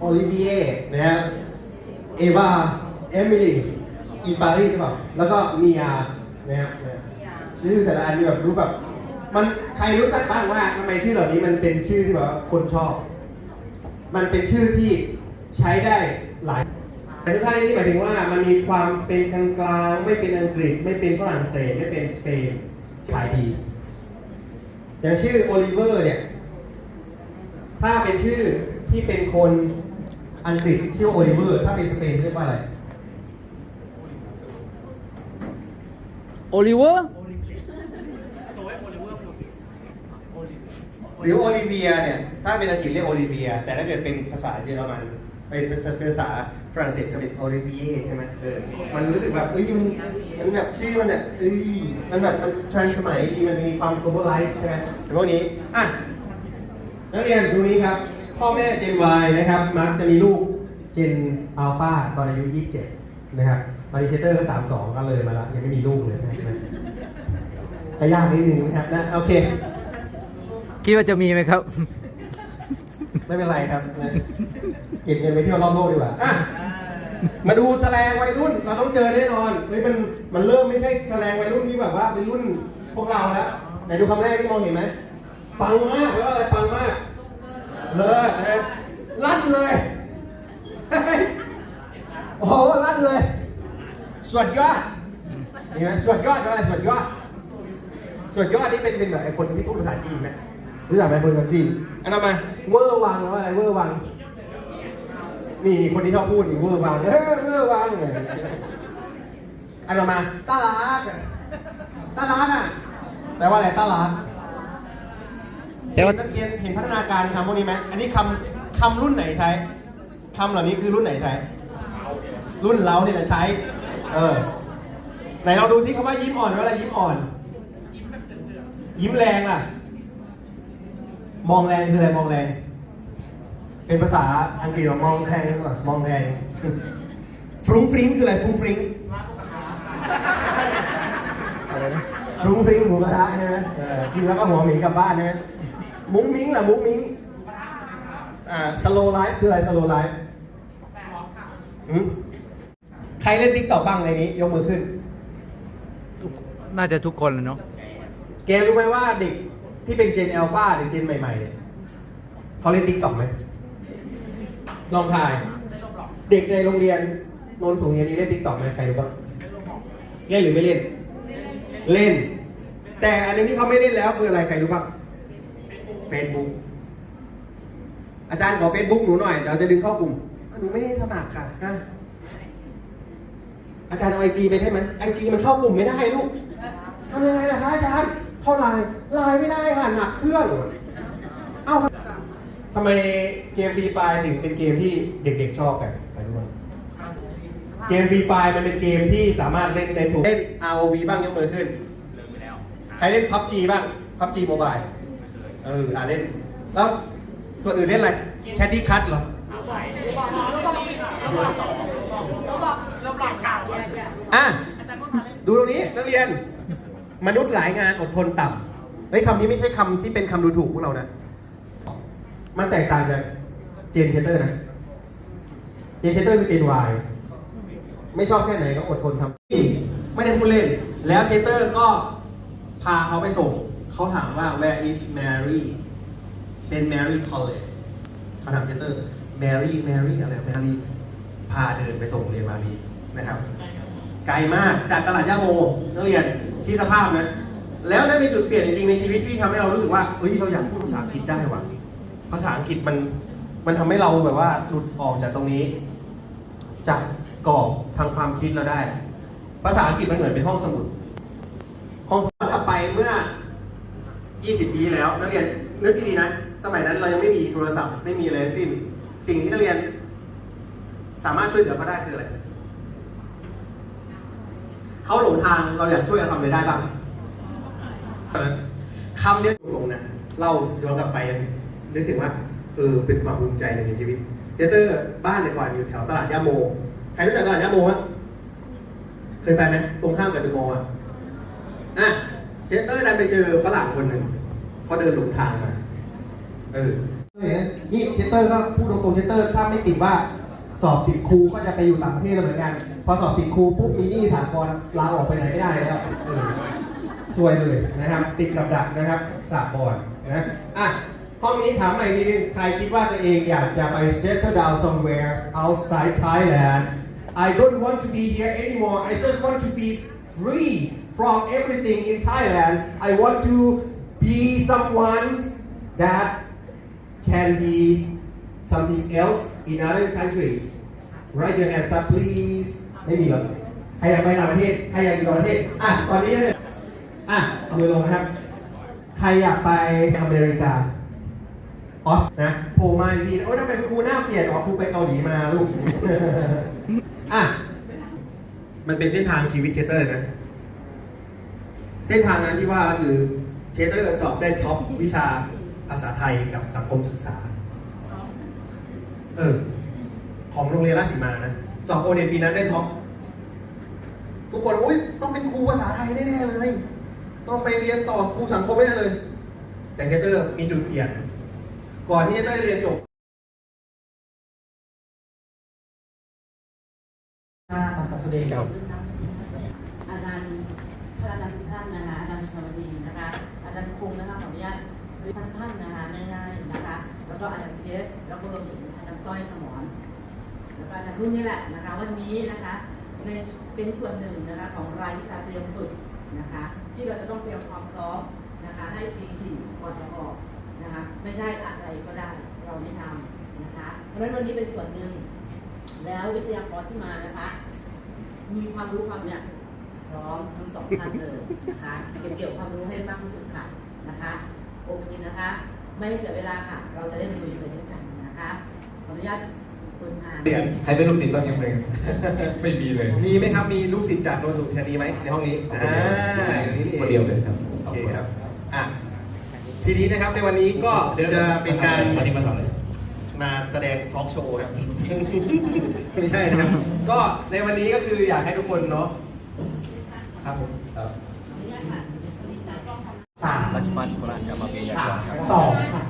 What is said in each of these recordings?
โอลิเวียนะฮะเอวาเอมิลีอีปารีสหรือเปล่าแล้วก็เมียนะครับชื่อแต่ละอันนี่แบบรู้แบบมันใครรู้จักบ้างว่าทำไมชื่อเหล่านี้มันเป็นชื่อที่แบบคนชอบ มันเป็นชื่อที่ใช้ได้หลายแต่ทุกท่านนี่หมายถึงว่ามันมีความเป็นกลางกลางๆไม่เป็นอังกฤษ ไม่เป็นฝรั่งเศสไม่เป็นสเปนขายดี อย่างชื่อโอลิเวอร์เนี่ย ถ้าเป็นชื่อ ที่เป็นคนอังกฤษชื่อโอลิเวอร์ ถ้าเป็นสเปนเรียกว่าอะไรโอลิเวอร์หรือโอลิเวียเนี่ยถ้าเป็นอังกฤษเรียกโอลิเวีย แต่ถ้าเกิดเป็นภาษาเยอรมันเป็นเป็นเป็นภาษาฝรั่งเศสจะเป็นโอลิเวียใช่ไหมเออมันรู้สึกแบบเอ้ยมันมันแบบชื่อมันเนี่ยเอ้ยมันแบบมันทันสมัยดีมันมีความ globalize ใช่ไหมแต่พวกนี้อะนักเรียนดูนี้ครับ พ่อแม่ Gen Y นะครับ มักจะมีลูก Gen Alpha ตอนอายุ 27 นะครับ ตอนนี้เชเตอร์ก็ 32 ก็เลยมาแล้ว ยังไม่มีลูกเลยนะใช่ไหมก็ยากนิดนึงนะครับนะโอเค คิดว่าจะมีไหมครับ ไม่เป็นไรครับนะเก็บเงินไปเที่ยวรอบโลกดีกว่าอะมาดูแสลงวัยรุ่น เราต้องเจอแน่นอนเฮ้ยมันมันเริ่มไม่ใช่แสลงวัยรุ่นที่แบบว่าเป็นรุ่นพวกเราแล้วไหนดูคำแรกที่มองเห็นไหมปังมากแปลว่าอะไรปังมาก เลิศนะลั่นเลยเฮ้ยโอ้โหลั่นเลยสวดยอดเห็นไหมสวดยอดแปลว่าอะไรสวดยอดส่วนยอดนี่เป็นเป็นแบบไอ้คนที่พูดภาษาจีนไหมรู้จักไหมคนภาษาจีนอันนั้นมาเวอร์วังว่าอะไรเวอร์วังนี่คนที่ชอบพูดนี่เวอร์วังเออเวอร์วังอันนั้นมาตาลากอะตาลากอะแปลว่าอะไรตาลาก แต่ว่านักเรียนเห็นพัฒนาการคำพวกนี้ไหมอันนี้คำคำรุ่นไหนใช้คำเหล่านี้คือรุ่นไหนใช้ รุ่นเราเนี่ยแหละใช้ เออ ไหนเราดูซิคำว่ายิ้มอ่อนว่าอะไรยิ้มอ่อน ยิ้มแรงอะ มองแรงคืออะไรมองแรง เป็นภาษาอังกฤษว่ามองแทงดีกว่ามองแรงฟรุ้งฟริ้งคืออะไรฟรุ้งฟริ้งอะไรนะฟรุ้งฟริ้งหมูกระทะใช่ไหมเออกินแล้วก็หัวหมิงกลับบ้านใช่ไหม มุ้งมิ้งล่ะมุ้งมิ้งอ่าสโลไลฟ์คืออะไรสโลไลฟ์อืมใครเล่นติ๊กต็อกบ้างในนี้ ยกมือขึ้น น่าจะทุกคนเลยเนาะแกรู้ไหมว่าเด็กที่เป็นเจน a อลฟาหรือเจนใหม่ๆเนี่ยเขาเล่นติ๊กต็อกไหมลองถ่าย เด็กในโรงเรียนโนนสูงเรียนนี้เล่นติ๊กต็อกไหมใครรู้บ้างเล่นหรือไม่เล่น เล่น แต่อันหนึงที่เขาไม่เล่นแล้วคืออะไรใครรู้บ้าง เฟซบุ๊กอาจารย์ขอเฟซบุ๊กหนูหน่อยเดี๋ยวจะดึงเข้ากลุ่มหนูไม่ได้สมัครค่ะนะอาจารย์เอาไอจีไปได้ไหมไอจีมันเข้ากลุ่มไม่ได้ลูกทำยังไงล่ะคะอาจารย์เข้าไลน์ไลน์ไม่ได้ค่ะหนักเครื่องเอ้าทำไมเกมฟรีไฟถึงเป็นเกมที่เด็กๆชอบกันใครรู้บ้างเกมฟรีไฟมันเป็นเกมที่สามารถเล่นในถูกเล่น ROV บ้างยกมือขึ้นใครเล่น PUBG บ้าง PUBG Mobile เอออ่าเล่น แล้วส่วนอื่นเล่นอะไร Candy Crush เหรออะดูตรงนี้นักเรียน มนุษย์หลายงานอดทนต่ำเฮ้ยคำนี้ไม่ใช่คำที่เป็นคำดูถูกพวกเรานะ มันแตกต่างจากเจนเชเตอร์นะ เจนเชเตอร์คือเจนวายไม่ชอบแค่ไหนก็อดทนทำไม่ได้พูดเล่น แล้วเชเตอร์ก็พาเขาไปส่ง เขาถามว่า where is Mary Saint Mary College เขาถามเชเตอร์ Mary Mary อะไร Mary พาเดินไปส่งเรียนมารีนะครับ ไกลมากจากตลาดย่าโมนักเรียนที่สภาพนะ แล้วนั่นเป็นจุดเปลี่ยนจริงๆในชีวิตที่ทำให้เรารู้สึกว่าเฮ้ยเราอยากพูดภาษาอังกฤษได้ว่ะภาษาอังกฤษมันมันทำให้เราแบบว่าหลุดออกจากตรงนี้ จากกรอบทางความคิดเราได้ ภาษาอังกฤษมันเหมือนเป็นห้องสมุด ห้องสมุดกลับไปเมื่อ 20 ปีแล้วนักเรียนนึกดีๆนะ สมัยนั้นเรายังไม่มีโทรศัพท์ ไม่มีอะไรสิ้น สิ่งที่นักเรียน สามารถช่วยเหลือเขาได้คืออะไรเขาหลงทางเราอยากช่วยเราทำอะไรได้บ้างคำเนี้ยตรงนะเล่าย้อนกลับไปนึกถึงว่าเออเป็นความภูมิใจในชีวิตเทเตอร์บ้านแต่ก่อนอยู่แถวตลาดย่าโม ใครรู้จักตลาดย่าโมมั้ยเคยไปไหมตรงข้ามกับดอะมออะอะ ทเตอร์ดันไปเจอฝรั่งคนหนึ่งเขาเดินหลงทางมาเออนี่เชสเตอร์ก็พูดตรงๆเชสเตอร์ถ้าไม่ติดว่าสอบติดครูก็จะไปอยู่ต่างประเทศแล้วเหมือนกัน พอสอบติดครูปุ๊บมีหนี้ถากรลาออกไปไหนไม่ได้แล้วเออซวยเลยนะครับ ติดกับดักนะครับสาบอนนะอะห้องนี้ถามใหม่นิดนึงใครคิดว่าตัวเองอยากจะไป settle down somewhere outside Thailand I don't want to be here anymore I just want to be free from everything in Thailand I want to be someone that can be something else in other countries Raise your hands up please ไม่มีหรอกใครอยากไปต่างประเทศ ใครอยากอยู่ต่างประเทศ อะ ตอนนี้เนี่ยอะ เอามือลงนะครับ ใครอยากไปอเมริกา ออส นะ โผล่มาอีกทีโอ้ยทำไมครูหน้าเปลี่ยนอ๋อครูไปเกาหลีมาลูก อะ มันเป็นเส้นทางชีวิตเชเตอร์นะ เส้นทางนั้นที่ว่าก็คือเชสเตอร์สอบได้ท็อปวิชาภาษาไทยกับสังคมศึกษา เออ ของโรงเรียนราชสีมานะ สอบโอเน็ตปีนั้นได้ท็อปทุกคนอุ้ยต้องเป็นครูภาษาไทยแน่ๆเลย ต้องไปเรียนต่อครูสังคมไม่ได้เลย แต่เฮเตอร์มีจุดเปลี่ยน ก่อนที่เฮเตอร์จะเรียนจบหน้าของตัวเองครับอาจารย์ท่านอาจารย์ทุกท่านนะคะอาจารย์ ชวดีนะคะ อาจารย์คงนะคะขออนุญาตเรียนสั้นๆนะคะง่ายๆนะคะ แล้วก็อาจารย์เทสแล้วก็รวมถึงอาจารย์ต้อยสมรแล้วก็อาจารย์รุ่นนี่แหละนะคะ วันนี้นะคะในเป็นส่วนหนึ่งนะคะของรายวิชาเตรียมฝึกนะคะ ที่เราจะต้องเตรียมความพร้อมนะคะ ให้ปีสี่ก่อนจะออกนะคะ ไม่ใช่อะไรก็ได้เราไม่ทำนะคะเพราะฉะนั้นวันนี้เป็นส่วนหนึ่งแล้ววิทยากรที่มานะคะ มีความรู้ความเนี่ย พร้อมทั้งสองท่านเลยนะคะเก็บเกี่ยวความรู้ให้มากที่สุดค่ะนะคะโอเคนะคะ ไม่เสียเวลาค่ะ เราจะได้ลุยไปด้วยกันนะคะขออนุญาตเปิดงานเรียนใครเป็นลูกศิษย์บ้างยังเลยไม่มีเลย มีไหมครับ มีลูกศิษย์จากโนนสุธานีไหมในห้องนี้อ่าอย่างนี้นี่เองคนเดียวเลยครับโอเคครับอะทีนี้นะครับในวันนี้ก็จะเป็นการวันนี้มาทำอะไรมาแสดงทอล์กโชว์ครับ ไม่ใช่นะครับ ก็ในวันนี้ก็คืออยากให้ทุกคนเนาะ ครับผมครับสามรัชพัฒน์โคราชจะมาเป็นยากรครับสองค่ะ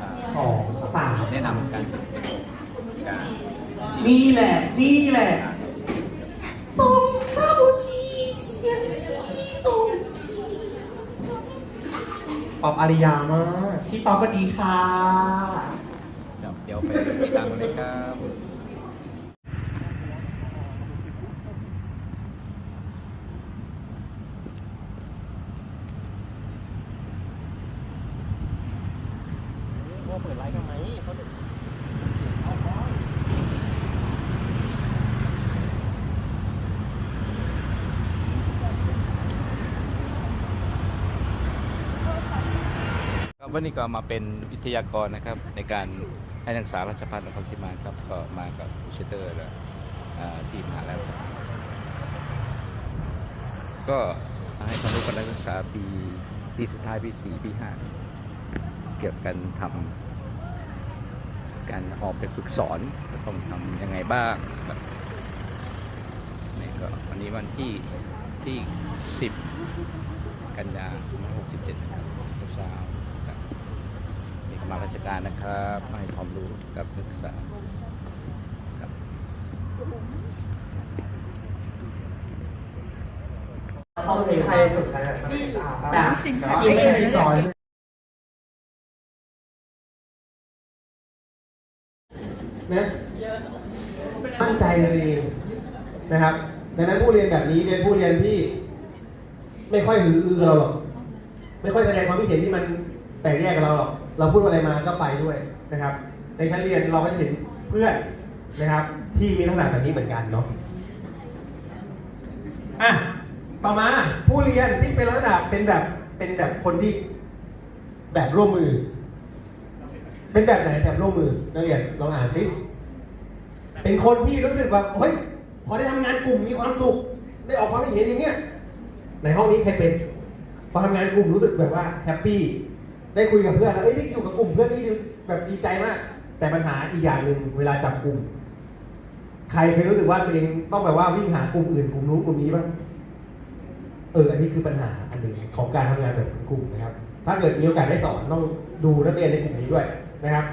อ่าสองสามแนะนำการฝึกการนี่แหละ นี่แหละตรงซาบูชีเชียนชีตรงปอบอาริยามากพี่ป๊อปสวัสดีค่ะครับเดี๋ยวไปติดตามกันเลยครับ เปิดไลฟ์ทำไมเขาเด็ก ครับ วันนี้ก็มาเป็นวิทยากรนะครับ ในการให้นักศึกษาราชภัฏนครศรีมาครับก็มากับเชเตอร์และทีมมหาแล้วก็ให้ความรู้กับนักศึกษาปีปีสุดท้ายปีสี่ปีห้าเกี่ยวกับการทำการออกไปฝึกสอนจะต้องทำยังไงบ้างแบบนี่ก็วันนี้วันที่ที่สิบกันยา2567 นะครับเจาก มีกำลังราชการนะครับมาให้ความรู้กับนักศึกษาครับเขาเป็นใครสุดกันแต่ยังไม่เคยสอนนะมั่นใจในตัวเองนะครับ ดังนั้นผู้เรียนแบบนี้เป็นผู้เรียนที่ ไม่ค่อยหืออือเราหรอก ไม่ค่อยแสดงความคิดเห็นที่มันแตกแยกกับเราหรอก เราพูดอะไรมาก็ไปด้วยนะครับ ในชั้นเรียนเราก็จะเห็นเพื่อนนะครับ ที่มีลักษณะแบบนี้เหมือนกันเนาะอะต่อมาผู้เรียนที่เป็นลักษณะเป็นแบบเป็นแบบคนที่แบบร่วมมือ เป็นแบบไหนแบบร่วมมือนักเรียนลองอ่านสิเป็นคนที่รู้สึกแบบเฮ้ยพอได้ทำงานกลุ่มมีความสุข ได้ออกความคิดเห็นอย่างเงี้ยในห้องนี้ใครเป็นพอทำงานกลุ่มรู้สึกแบบว่าแฮปปี้ ได้คุยกับเพื่อนแล้วเอ้ยได้อยู่กับกลุ่มเพื่อนนี่แบบดีใจมาก แต่ปัญหาอีกอย่างหนึ่งเวลาจับกลุ่ม ใครเคยรู้สึกว่าตัวเองต้องแบบว่าวิ่งหากลุ่มอื่นกลุ่มนู้นกลุ่มนี้บ้างเอออันนี้คือปัญหาอันหนึ่งของการทำงานแบบกลุ่มนะครับ ถ้าเกิดมีโอกาสได้สอนต้องดูนักเรียนในกลุ่มนี้ด้วยนะครับ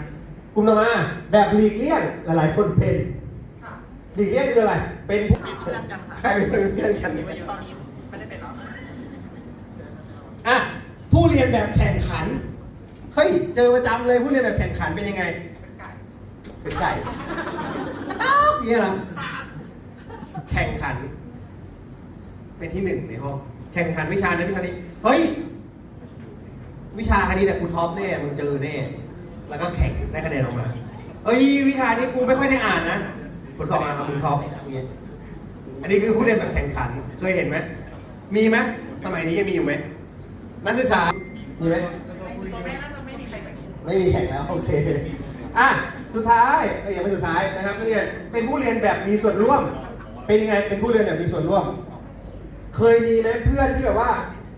กลุ่มต่อมาแบบหลีกเลี่ยงหลาย ๆ คนเป็นหลีกเลี่ยงคืออะไร เป็นผู้ใครเป็นเพื่อนกันตอนนี้ไม่ได้เป็นหรออะผู้เรียนแบบแข่งขัน เฮ้ย เจอประจำเลยผู้เรียนแบบแข่งขันเป็นยังไง เป็นไก่อ้าวอย่างเงี้ยเหรอแข่งขัน เป็นที่หนึ่งในห้อง แข่งขันวิชานั้นวิชานี้ เฮ้ย วิชาคณิตเนี่ยกูท็อปแน่ มึงเจอแน่ แล้วก็แข่งได้คะแนนออกมาเอ้ย วิชานี้กูไม่ค่อยได้อ่านนะผลสอบมาครับมึงท็อปอย่างเงี้ยอันนี้คือผู้เรียนแบบแข่งขัน เคยเห็นไหม มีไหม สมัยนี้ยังมีอยู่ไหม นักศึกษา มีไหมตัวแม่น่าจะ ไม่มีแข่งแล้วโอเคอะสุดท้ายเอ้ยยังไม่สุดท้ายนะครับนักเรียนเป็นผู้เรียนแบบมีส่วนร่วม เป็นยังไงเป็นผู้เรียนแบบมีส่วนร่วม เคยมีไหมเพื่อนที่แบบว่า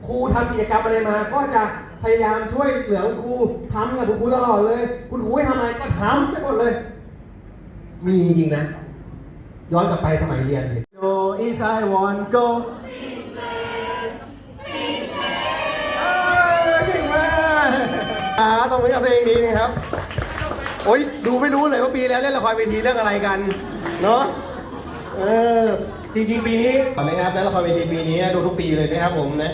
ครูทำกิจกรรมอะไรมา ก็จะพยายามช่วยเหลือคุณครูทำกับคุณครูตลอดเลย คุณครูให้ทำอะไรก็ทำไปหมดเลย มีจริงนะ ย้อนกลับไปสมัยเรียน Go is I want go ต้องไปกับเพลงนี้นะครับ โอ๊ยดูไม่รู้เลยว่าปีแล้วเล่นละครเวทีเรื่องอะไรกัน เนาะเออจริงๆปีนี้นะครับแล้วละครเวทีปีนี้ดูทุกปีเลยนะครับผมนะ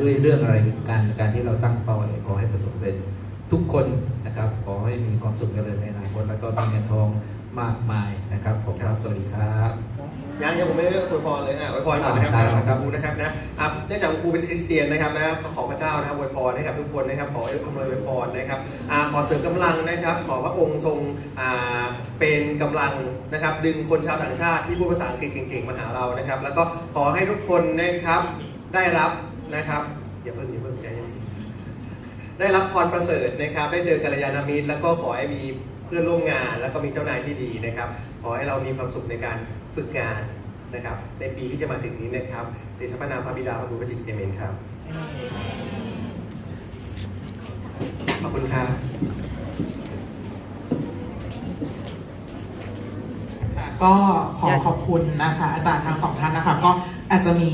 ด้วยเรื่องอะไรการการที่เราตั้งเป้าอะไรขอให้ประสบความสร็จทุกคนนะครับ ขอให้มีความสุขเจริญในอนาคตแล้วก็มีเงินทองมากมายนะครับผมครับสวัสดีครับ ยังยังผมไม่ได้อวยพรเลยอะอวยพรก่อนนะครับได้ครับขอบคุณนะครับนะอะเนื่องจากครูเป็นคริสเตียนนะครับนะก็ขอพระเจ้านะครับอวยพรให้กับทุกคนนะครับขอให้อำนวยอวยพรนะครับอ่าขอเสริมกำลังนะครับ ขอพระองค์ทรงอ่าเป็นกำลังนะครับดึงคนชาวต่างชาติที่พูดภาษาอังกฤษเก่งๆมาหาเรานะครับ แล้วก็ขอให้ทุกคนนะครับได้รับนะครับอย่าเพิ่งอย่าเพิ่งใจเย็นได้รับพรประเสริฐนะครับ ได้เจอกัลยาณมิตร แล้วก็ขอให้มีเพื่อนร่วมงาน แล้วก็มีเจ้านายที่ดีนะครับ ขอให้เรามีความสุขในการฝึกงาน นะครับ ในปีที่จะมาถึงนี้นะครับเดชะพระนามพระบิดาพระบุตรพระจิตเอเมนครับ ขอบคุณครับค่ะก็ขอขอบคุณนะคะ อาจารย์ทั้งสองท่านนะคะ ก็อาจจะมี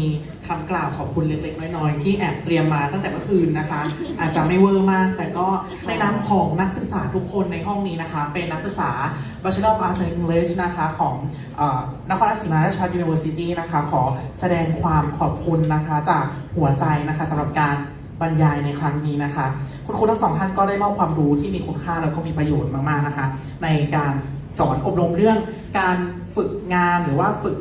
คำกล่าวขอบคุณเล็กๆ น้อยๆ ที่แอบเตรียมมาตั้งแต่เมื่อคืนนะคะ อาจจะไม่เวอร์มาก แต่ก็ในนามของนักศึกษาทุกคนในห้องนี้นะคะ เป็นนักศึกษา Bachelor of Arts in English นะคะของเออนครราชสีมาราชภัฏ University นะคะขอแสดงความขอบคุณนะคะจากหัวใจนะคะสำหรับการบรรยายในครั้งนี้นะคะ คุณครูทั้งสองท่านก็ได้มอบความรู้ที่มีคุณค่าแล้วก็มีประโยชน์มากๆนะคะ ในการสอนอบรมเรื่องการฝึกงานหรือว่าฝึก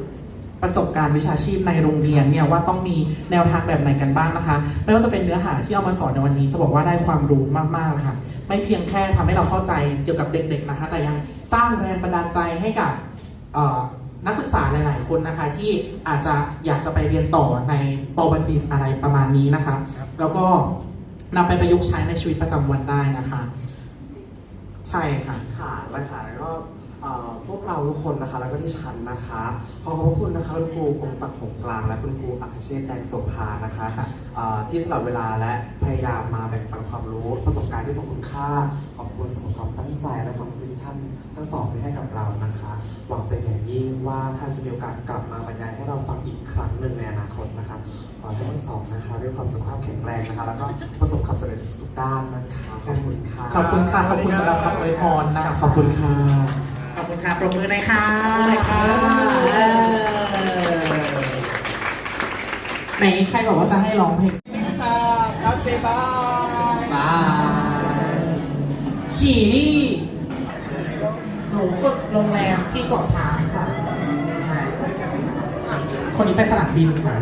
ประสบการณ์วิชาชีพในโรงเรียนเนี่ยว่าต้องมีแนวทางแบบไหนกันบ้างนะคะ ไม่ว่าจะเป็นเนื้อหาที่เอามาสอนในวันนี้จะบอกว่าได้ความรู้มากๆนะคะไม่เพียงแค่ทำให้เราเข้าใจเกี่ยวกับเด็กๆนะคะ แต่ยังสร้างแรงบันดาลใจให้กับนักศึกษาหลายๆคนนะคะ ที่อาจจะอยากจะไปเรียนต่อในปบัณฑิตอะไรประมาณนี้นะคะ แล้วก็นำไปประยุกต์ใช้ในชีวิตประจำวันได้นะคะ ใช่ค่ะค่ะนะค่ะแล้วก็ เอ่อพวกเราทุกคนนะคะ แล้วก็ที่ชั้นนะคะ ขอขอบพระคุณนะคะคุณครูคงศักดิ์หงส์กลาง และคุณครูอัครเชษฐ์แดงโสภานะคะเอ่อที่สละเวลาและพยายามมาแบ่งปันความรู้ประสบการณ์ที่ทรงคุณค่าขอบคุณสำหรับความตั้งใจและความรู้ที่ท่านทั้งสองได้ให้กับเรานะคะ หวังเป็นอย่างยิ่งว่าท่านจะมีโอกาสกลับมาบรรยายให้เราฟังอีกครั้งหนึ่งในอนาคตนะคะขอให้ทั้งสองนะคะด้วยความสุขภาพแข็งแรงนะคะ แล้วก็ประสบความสำเร็จทุกด้านนะคะขอบคุณค่ะขอบคุณค่ะขอบคุณสำหรับคำอวยพรนะคะขอบคุณค่ะขอบ คุณค่ะ ปรบมือหน่อยค่ะค่ะเออไหนใครบอกว่าจะให้ร้องเพลงครับเซบายบายฉี่นี่หนูฝึกโรงแรมที่เกาะช้างค่ะใช่คนนี้ไปสนามบินค่ะ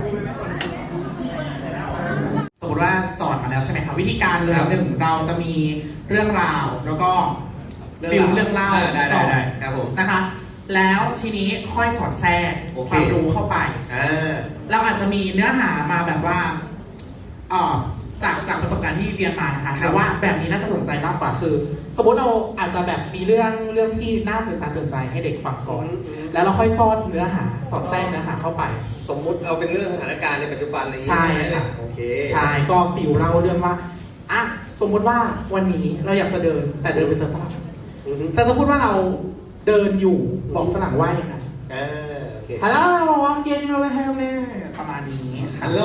สมมติว่าสอนมาแล้วใช่ไหมคะวิธีการเลยหนึ่งเราจะมีเรื่องราวแล้วก็ ฟิลเรื่องเล่าได้ได้ก่อนได้ครับผมนะคะ แล้วทีนี้ค่อยสอดแทรกโอเคความรู้เข้าไปอ่าเราอาจจะมีเนื้อหามาแบบว่าเอ่อจากจากประสบการณ์ที่เรียนมานะคะครับแต่ว่าแบบนี้น่าจะสนใจมากกว่าคือ สมมติเราอาจจะแบบมีเรื่องเรื่องที่น่าตื่นตาตื่นใจให้เด็กฟังก่อน แล้วเราค่อยซ่อนเนื้อหาสอดแทรกเนื้อหาเข้าไป สมมุติเอาเป็นเรื่องสถานการณ์ในปัจจุบันอะไรอย่างใช่เงี้ยค่ะโอเคใช่ก็ฟิลเล่าเรื่องว่าอะสมมุติว่าวันนี้เราอยากจะเดินแต่เดินไปเจอฝรั่ง อือฮึ แต่สมมติว่าเราเดินอยู่บอกฝรั่งว่ายังไงอ่าโอเค ฮัลโหลวางเกนเราไปแฮมเนี่ยประมาณนี้ ฮัลโหล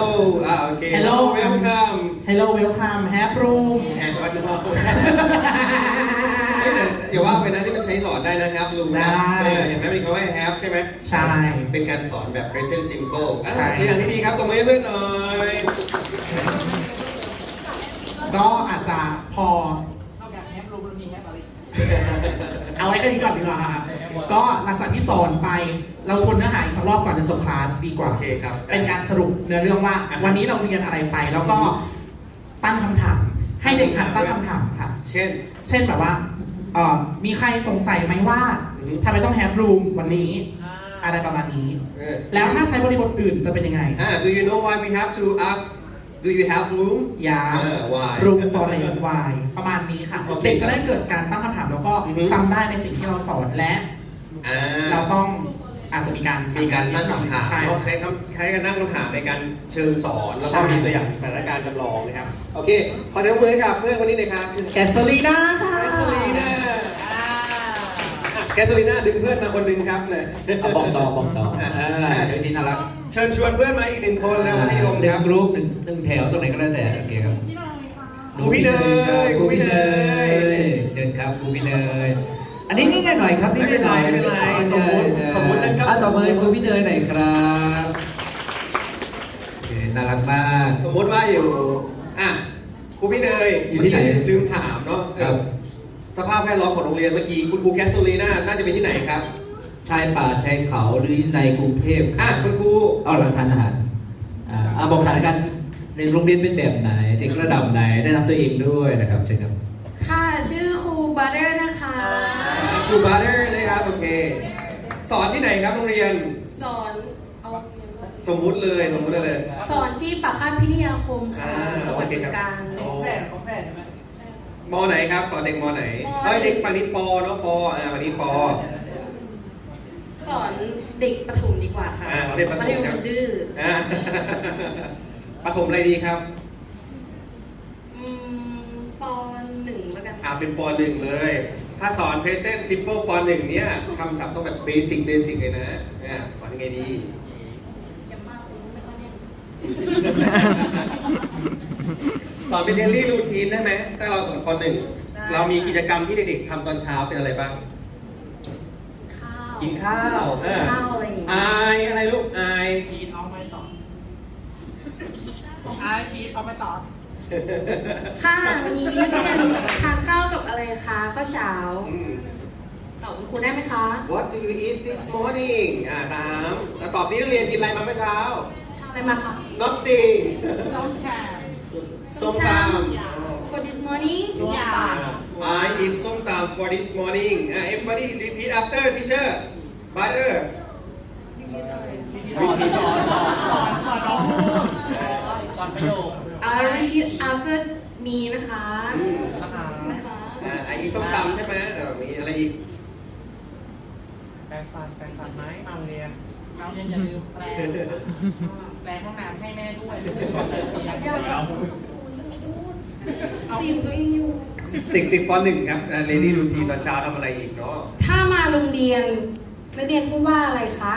อ่าโอเค Hello welcome Hello welcome have room แอนวันนอกอย่าว่าไปนะที่มันใช้สอนได้นะครับลุงนะได้เออเห็นไหมมีคำว่า have ใช่ไหมใช่ เป็นการสอนแบบ present simple อะใช่ ตัวอย่างที่ดีครับตรงมือให้เพื่อนหน่อย ก็อาจจะพอ เอาไว้แค่นี้ก่อนดีกว่าค่ะ ก็หลังจากที่สอนไป เราทวนเนื้อหาอีกสักรอบก่อนจะจบคลาสดีกว่า โอเคครับ เป็นการสรุปเนื้อเรื่องว่าอ่าฮะวันนี้เราเรียนอะไรไป แล้วก็ตั้งคำถาม ให้เด็กหัดตั้งคำถามค่ะ เช่น เช่นแบบว่าเอ่อมีใครสงสัยไหมว่าอือฮึทำไมต้องแฮปรูมวันนี้ อะไรประมาณนี้ เออแล้วถ้าใช้บริบทอื่นจะเป็นยังไง อ่า do you know why we have to ask do you have room ยา เออ why รูมฟอร์เรนวายประมาณนี้ค่ะ โอเคเด็กจะได้เกิดการตั้งคำถามแล้วก็อือฮึ จำได้ในสิ่งที่เราสอนและ อ่า เราต้องอาจจะมีการมีการตั้งคำถามใช่ ใช้คำใช้การตั้งคำถามในการเชิญสอน แล้วใช่ก็มีตัวอย่างสถานการณ์จำลองนะครับ โอเค ขอเสียงปรบมือให้กับเพื่อนคนนี้หนะครับเชิญแกสโซลีนาค่ะแกสโซลีน่าแกสโซลีน่าดึงเพื่อนมาคนหนึ่งครับเนี่ย เอาบอกต่อบอกต่ออ่าเดี๋ยวที่น่ารัก เชิญชวนเพื่อนมาอีกหนึ่งคนแล้ววันนี้ผมหนึ่คงรับกรุ๊ปหนึ่งหนึ่งแถวตรงไหนก็แล้วแต่โอเคครับครูพี่เนยครูพี่เนยเชิญครับครูพี่เนยอันนี้นี่หน่อยครับไม่เป็นไรไม่เป็นไรสมมุติสมมุตินะครับอะต่อมาครูพี่เนยหน่อยครับโอเคน่ารักมากสมมติว่าอยู่อะครูพี่เนยอยู่ที่ไหนเมื่กี้ลืมถามเนาะครับสภาพแวดล้อมของโรงเรียนเมื่อกี้คุณครูแคสโซลีน่าน่าจะเป็นที่ไหนครับ ชายป่าชายเขาหรือในกรุงเทพคอะรับคุณครูเอาหลังทานอาหารอ่าอะบอกสถานการณ์ในโรงเรียนเป็นแบบไหน เด็กระดับไหนแนะนำตัวเองด้วยนะครับเชิญครับค่ะชื่อครูบัตเตอร์นะคะครูบาร์เดอร์นะครับโอเค สอนที่ไหนครับโรงเรียน สอนเอาสมมุติเลยสมมุติเลย สอนที่ปากคาดพิทยาคมค่ะอ่าจังหวัดโอเคบึครับงกาฬโอ้มไหนครับ สอนเด็กมไหนเอ้ยเด็กฝั่งนี้ปเนาะปอ่าฝั่งนี้ป สอนเด็กประถมดีกว่าค่ะอ่าเด็กประถมมัธยมครับมันดื้ออ่าปฐมอะไรดีครับอืมปหนึ่งแล้วกัน อ่าเป็นปหนึ่งเลย ถ้าสอน present simple ปหนึ่งเนี่ยคำศัพท์ต้องแบบ basic basic เลยนะอ่าสอนยังไงดีอย่ามากคุณไม่ค่อยเนี่ยสอนเป็น daily routine ได้ไหมถ้าเราสอนปหนึ่งเรามีกิจกรรมที่เด็กๆทำตอนเช้าเป็นอะไรบ้างข้าว กินข้าวเออข้าวอะไรอย่างเงี้ยอายอะไรลูกอายพีทเอาไม่ต่อไอพีทเอาไม่ต่อ ค่ะวันนี้นักเรียนทานข้าวกับอะไรคะข้าวเช้าอืม ตอบคุณครูได้ไหมคะ What do you eat this morning อ่าถามแล้วตอบที่นักเรียนกินอะไรมาเมื่อเช้าทำอะไรมาคะ Nothing ส้มแขก ส้มตำ for this morning I eat ส้มตำ for this morning อ่า everybody repeat after teacher butter repeat อารี after me นะคะอืมนะคะอ่า I eat ส้มตำใช่ไหมเออมีอะไรอีกแปรงฟันแปรงฟันไหมมาโรงเรียนเรายังอย่าลืมแปลงแปลงห้องน้ำให้แม่ด้วยตีมตัวเองอยู่ ติดติดปหนึ่งครับอ่า lady routine ตอนเช้าทำอะไรอีกเนาะถ้ามาโรงเรียน นักเรียนพูดว่าอะไรคะ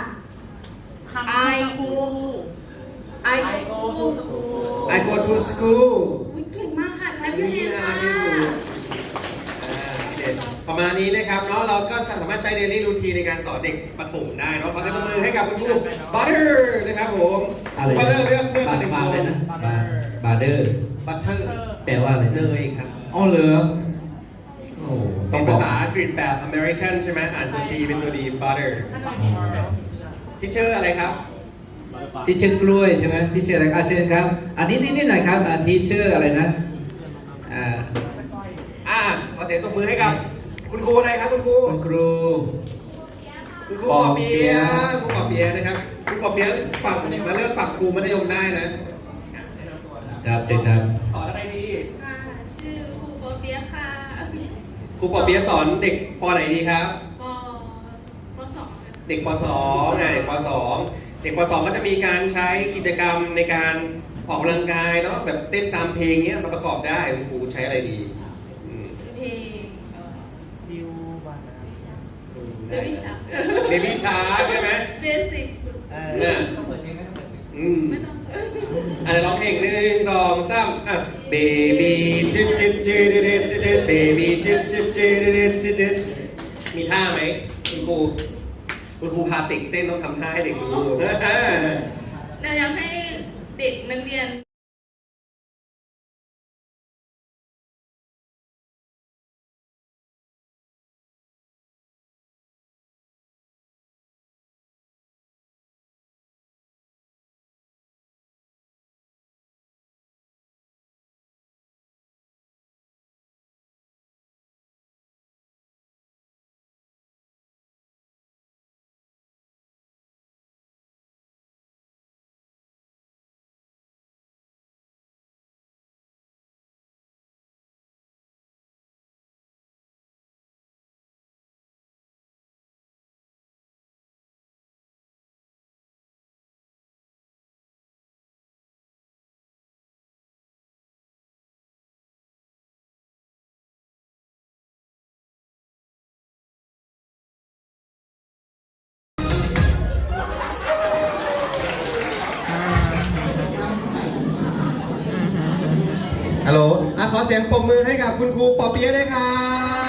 I go I go to school I go to school อุ๊ยเก่งมากค่ะ clap your hand น่าค่ะ รักที่สุดอ่าโอเคประมาณนี้นะครับเนาะเราก็สามารถใช้ daily routine ในการสอนเด็กประถมได้เนาะขอเสียงปรบมือให้กับคุณครู Butter นะครับผมอะไรบัตเตอร์เลือกเพื่อนบามาหนึ่งบาคเลยนนะบาบาเดอร์ บัตเตอร์แปลว่าอะไรเนนะยครับ อ๋อเหรอโอ้ต้เป็องนบอภากษาอัง กฤษแบบอเมริกันใช่ไหมอ่านตัว G เป็นตัว D butter ที่เชอร์อะไรครับ ที่ชื่อกล้วยใช่ไหมที่ชื่ออะไรอะเชิญครับ อันนี้นิดนิดหน่อยครับอะที่ชื่ออะไรนะอ่าอ่าขอเสียงตบมือให้กับ คุณครูอะไรครับ คุณครูคุณครู คุณครูปอเปียะครูปอเปียะนะครับ คุณปอเปียะฝั่งมาเลือกฝั่งครูมัธยมได้นะครับเชิญครับสอนอะไรดีค่ะชื่อครูโบเตียค่ะค รูปอเปียะสอนเด็กปไหนดีครับ ปปสองเด็กป .2 อะเด็กป .2 เด็กป .2 ก็จะมีการใช้กิจกรรมในการออกกำลังกายเนาะแบบเต้นตามเพลงเนี้ยมาประกอบได้คุณครูใช้อะไรดีอืมเพลงดิวบานาเบบี้ชักเบบี้ชาร์ใช่ไหมเบสิกเนี่ยอืมอั อะไรร้องเพลงหนึ่งสองสามอะ baby ชิดชิดชิดชิดชิดชิด baby จิตจิตจิตจิตจิตจิตมีท่าไหมคุณครูคุณครูพาติกเต้นต้องทำท่าให้เด็กดู เราอยากให้เด็กนักเรียน ขอเสียงปรบมือให้กับคุณครูปอเปี๊ยะด้วยครั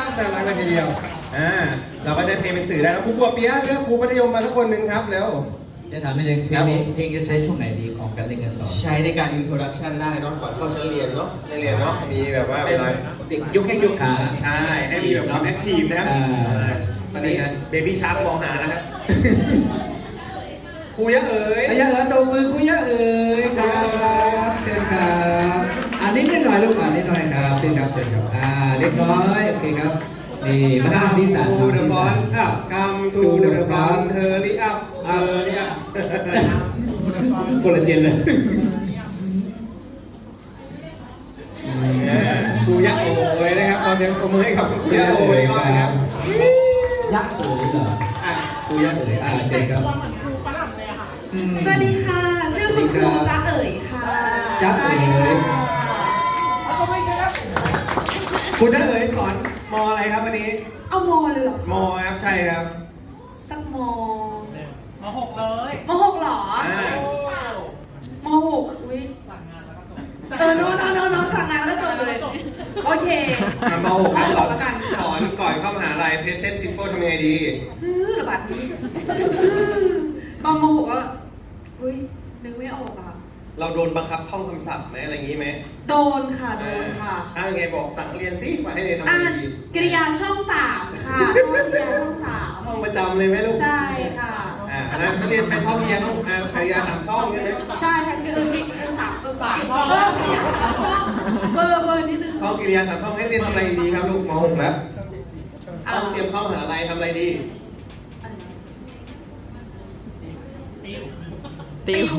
บน่ารักเลยทีเดียวอ่าเราก็ได้เพลงเป็นสื่อได้แล้วครูปอเปี๊ยะเลือกครูมัธยมมาสักคนหนึ่งครับแล้ว จะถามนิดนึงเพลงนี้เพลงจะใช้ช่วงไหนดีของการเรียนการสอนใช้ในการ introduction ได้เนาะก่อนเข้าชั้นเรียนเนาะในเรียนเนาะมีแบบว่าเวลาเด็กยุคแค่ยุคขา ใช่ให้มีแบบความแอคทีฟนะครับอ่า อ่าตอนนี้เบบี้ชาร์กมองหานะครับครูยะเอ๋ย พยาเอ๋ยตบมือคุยยะเอ๋ยครับเชิญครับ อันนี้นิดหน่อยลูกอ่านนิดหน่อยครับเชิญครับเชิญครับอ่าเรียบร้อยโอเคครับนี่มาสร้างสีสันทูเดสีอะฟสัอนนอะ come to the front hurry up hurry up คนละเจนเลยครูยะโอยนะครับขอเสียงปรบมือให้กับครูยะโอยอีกรอบนะครับยักษ์เอ๋ยเหรออะครูยักษ์เอ๋ยอ่าเชิญครับอืมสวัสดีค่ะ ชื่อคุณครูจ๊ะเอ๋ยค่ะจ๊ะเอ๋ย ครูจะเอ๋ยสอนมอะไรครับวันนี้ เอามอเลยเหรอมครับใช่ครับ สักมอมาหกเลยมหกเหรออ่า มหกอุ้ยเออโนโนโนโนสั่งงานแล้วจบเลย โอเคอะมหกครับสอนแล้วกันสอนก่อนเข้ามหาลัย present simple ทำยังไงดี ฮือระบาดนี้ฮือตอนมหกอะอุ้ยนึกไม่ออกอะ เราโดนบังคับท่องคำศัพท์ไหมอะไรอย่างนี้ไหมโดนค่ะ โดนค่ะอ่ายังไงบอกสั่งเรียนสิมาให้เรียนทำอ่ายังไงดีกริยาช่องสามค่ะท่องกริยาช่องสามท่องประจำเลยไหมลูกใช่ค่ะ อ่าอันนั้นก็เรียนไปท่องเรียนต้องอ่าใช้ยาสามช่องใช่ไหมใช่ค่ะคือเออเออสามเออสามช่องเออสามช่องเบอร์เบอร์นิดนึงท่องกิริยาสามท่องให้เรียนทำอะไรดีครับลูกมหกแล้วอ่าต้องเตรียมเข้ามหาลัยทำอะไรดีติว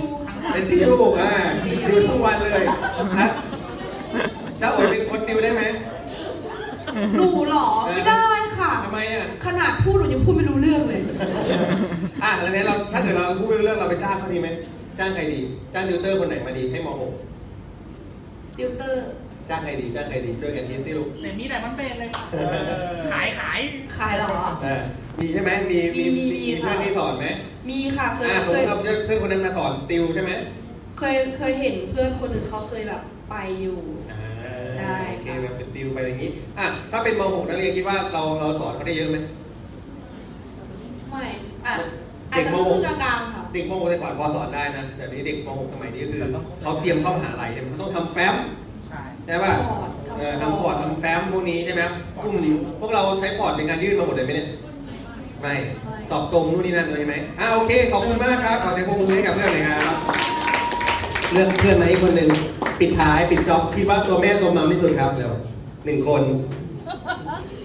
เป็นติวอ่าติวทุกวันเลยนะเจ้าโอ๋ยเป็นคนติวได้ไหมหนูเหรอไม่ได้ค่ะ ทำไมอะ ขนาดพูดหนูยังพูดไม่รู้เรื่องเลย อะแล้วเนี้ยเราถ้าเกิดเราพูดไม่รู้เรื่องเราไปจ้างเขาดีไหม จ้างใครดี จ้างติวเตอร์คนไหนมาดีให้มหกติวเตอร์ จ้างใครดี จ้างใครดีช่วยกันคิดสิลูกเสียมีแต่มันเป็นเลยค่ะขายขายขายเหรอ เออมีใช่ไหมมีมีมีมีเพื่อนค่ะที่สอนไหม มีค่ะเคยอ่าสมเคมยติเราเพื่อนคนนั้นมาสอนติวใช่ไหมเคยเคยเห็นเพื่อนคนหนึ่งเขาเคยแบบไปอยู่ อ่าใช่ โอเคแบบเป็นติวไปอย่างนี้อะถ้าเป็นมหกนักเรียนคิดว่าเราเราสอนเขาได้เยอะไหม ไม่อะอาจจะครึ่งๆกลางๆค่ะ เด็กม .6 แต่ก่อนพอสอนได้นะเดี๋ยวนี้เด็กม .6 สมัยนี้ก็คือเขาเตรียมเข้ามหาลัยใช่ไหมเขาต้องทำแฟ้มใช่ ใช่ป่ะพอร์ตทำเออพอร์ตทำพอร์ตทำแฟ้มพวกนี้ใช่ไหมกลุ่มพวกเราใช้พอร์ตในการยื่นมาหมดเลยไหมเนี่ย ไม่ สอบตรงนู่นนี่นั่นเลยใช่ไหมอะโอเค ขอบคุณมากครับ ขอเสียงปรบมือให้กับเพื่อนหน่อยครับ เลือกเพื่อนมาอีกคนหนึ่งปิดท้ายปิดจ็อบคิดว่าตัวแม่ตัวมัมที่สุดครับเร็วหนึ่งคน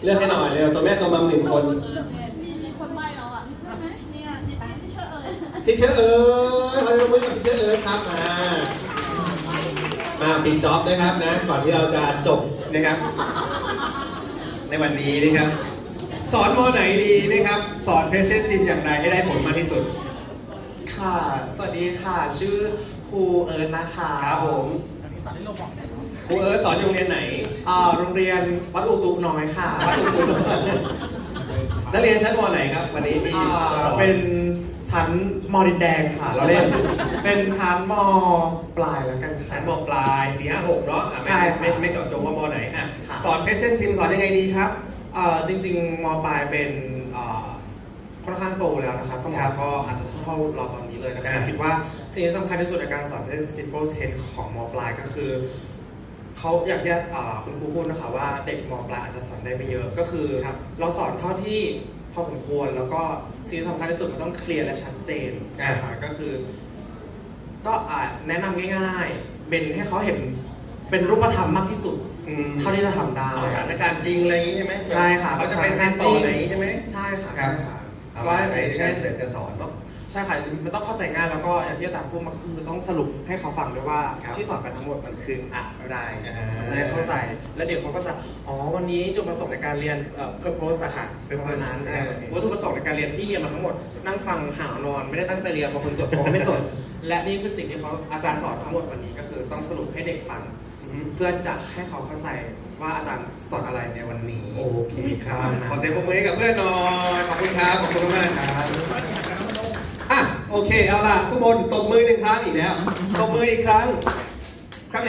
เลือกให้หน่อยเร็วตัวแม่ตัวมัมหนึ่งคน มีมีคนใบ้แล้วอะใช่ไหมเนี่ยที่เชื่อเอ่ยทิเชอร์เอ๋ยขอเสียงปรบมือกับทิเชอร์เอ๋ยครับมามาปิดจ็อบนะครับนะ ก่อนที่เราจะจบนะครับ ในวันนี้นะครับ สอนมอไหนดีนะครับ สอน present sim อย่างไรให้ได้ผลมากที่สุด ค่ะ สวัสดีค่ะ ชื่อครูเอิร์นนะคะครับผมอันนี้สอนให้เราบอกได้เนาะครูเอิร์ธสอนอยู่โรงเรียนไหนอ่าโรงเรียนวัดอุตุน้อยค่ะวัดอุตุนนักเรียนชั้นมอไหนครับ วันนี้ที่อ่ามาสอนเป็นชั้นมอดินแดงค่ะ เราเล่น เป็นชั้นมอปลายแล้วกันค่ะ ชั้นมปลายสี่ห้าหกเนาะอะไม่ใช่ครับไม่ไม่เจาะจงว่ามไหนอะค่ะ สอนเพชรเส้นซิมสอนยังไงดีครับ เอ่อจริงๆมปลายเป็นเอ่อค่อนข้างโตแล้วนะคะสมองก็อาจจะเท่าๆเราตอนนี้เลยนะคะอ่าคิดว่าสิ่งที่สำคัญที่สุดในการสอนเป็น simple ten ของมปลายก็คือ เขาอยากที่จะอ่าคุณครูพูดนะคะว่าเด็กมปลายอาจจะสอนได้ไม่เยอะก็คือ ครับ เราสอนเท่าที่พอสมควรแล้วก็สิ่งที่สำคัญที่สุดมันต้องเคลียร์และชัดเจนนะคะก็คือ ก็อาจแนะนำง่ายๆ เป็นให้เขาเห็นเป็นรูปธรรมมากที่สุด อืมเท่าที่จะทำได้ เอาสถานการณ์จริงอะไรอย่างงี้ใช่ไหมใช่ค่ะเขาจะไปเรียนต่อไหนใช่ไหม ใช่ค่ะครับใช่ค่ะเอาก็มาให้ใช้ใช้ใช้ใช้เสร็จจะสอนเนาะ ใช่ค่ะมันต้องเข้าใจง่ายแล้วก็อย่างที่อาจารย์พูดมาก็คือต้องสรุปให้เขาฟังด้วยว่าครับที่สอนไปทั้งหมดมันคืออะไรอ่ามันจะได้เข้าใจ แล้วเด็กเขาก็จะอ๋อวันนี้จุดประสงค์ในการเรียนเอ่อ purpose อะค่ะ purpose ประมาณนั้นอ่าเออโอเค วัตถุประสงค์ในการเรียนที่เรียนมาทั้งหมด นั่งฟังหาวนอนไม่ได้ตั้งใจเรียนบางคนจดบางคนไม่จด และนี่คือสิ่งที่เขาอาจารย์สอนทั้งหมดวันนี้ก็คือต้องสรุปให้เด็กฟังอืม เพื่อที่จะให้เขาเข้าใจว่าอาจารย์สอนอะไรในวันนี้ โอเคครับ ขอเสียงปรบมือให้กับเพื่อนหน่อย ขอบคุณครับ ขอบคุณมากครับอะโอเค เอาล่ะทุกคนตบมือหนึ่งครั้งอีกแล้ว ตบมืออีกครั้ง ครับ